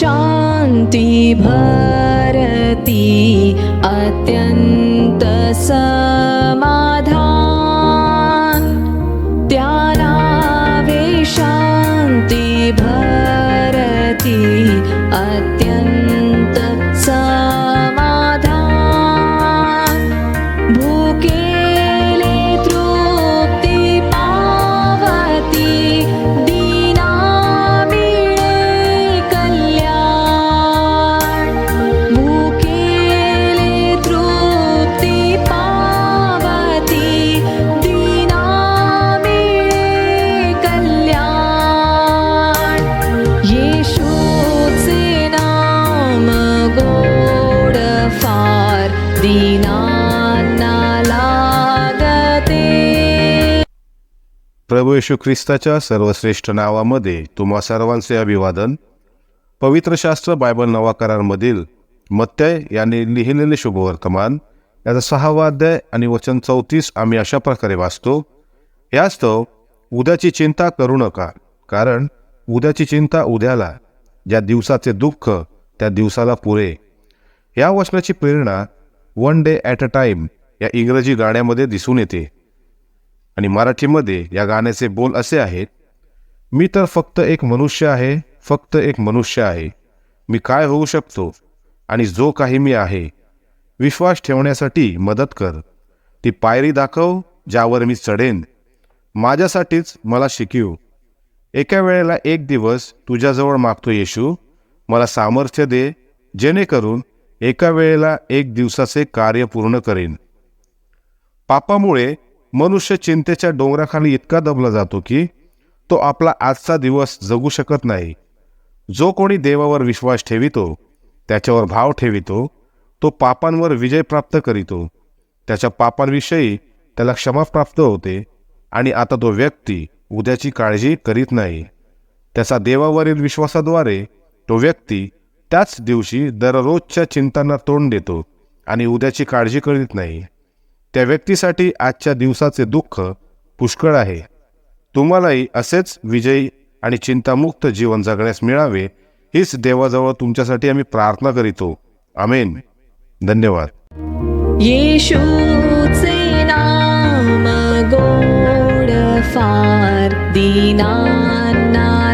शान्ति भरति अत्यन्त समाधान त्यानावे शान्ति भरति अत्यन्त प्रभू येशू ख्रिस्ताच्या सर्वश्रेष्ठ नावामध्ये तुम्हा सर्वांचे अभिवादन. पवित्र शास्त्र बायबल नवा करारमधील मत्तय यांनी लिहिलेले शुभवर्तमान. याचा सहावा अध्याय आणि वचन चौतीस आम्ही अशा प्रकारे वाचतो. यास्तव उद्याची चिंता करू नका कारण उद्याची चिंता उद्याला ज्या दिवसाचे दुःख त्या दिवसाला पुरे. या वचनाची प्रेरणा one day at a time या इंग्रजी गाण्यामध्ये दिसून येते. आणि मराठीमध्ये या गाण्याचे बोल असे आहेत मी तर फक्त एक मनुष्य आहे फक्त एक मनुष्य आहे. मी काय होऊ शकतो? आणि जो काही मी आहे विश्वास ठेवण्यासाठी मदत कर. ती पायरी दाखव ज्यावर मी चढेन. माझ्यासाठीच मला शिकीव. एका वेळेला एक दिवस तुझ्याजवळ मागतो येशू. मला सामर्थ्य दे जेणेकरून एका वेळेला एक दिवसाचे कार्य पूर्ण करेन. पापामुळे मनुष्य चिंतेच्या डोंगराखाली इतका दबला जातो की तो आपला आजचा दिवस जगू शकत नाही. जो कोणी देवावर विश्वास ठेवितो त्याच्यावर भाव ठेवितो तो पापांवर विजय प्राप्त करीतो. त्याच्या पापांविषयी त्याला क्षमा प्राप्त होते आणि आता तो व्यक्ती उद्याची काळजी करीत नाही. त्याचा देवावरील विश्वासाद्वारे तो व्यक्ती त्याच दिवशी दररोजच्या चिंतांना तोंड देतो आणि उद्याची काळजी करीत नाही. त्या व्यक्तीसाठी आजच्या दिवसाचे दुःख पुष्कळ आहे. तुम्हालाही असेच विजयी आणि चिंतामुक्त जीवन जगण्यास मिळावे हीच देवाजवळ तुमच्यासाठी आम्ही प्रार्थना करीतो. आमेन. धन्यवाद. येशूचे नाम गोड फार दीनांना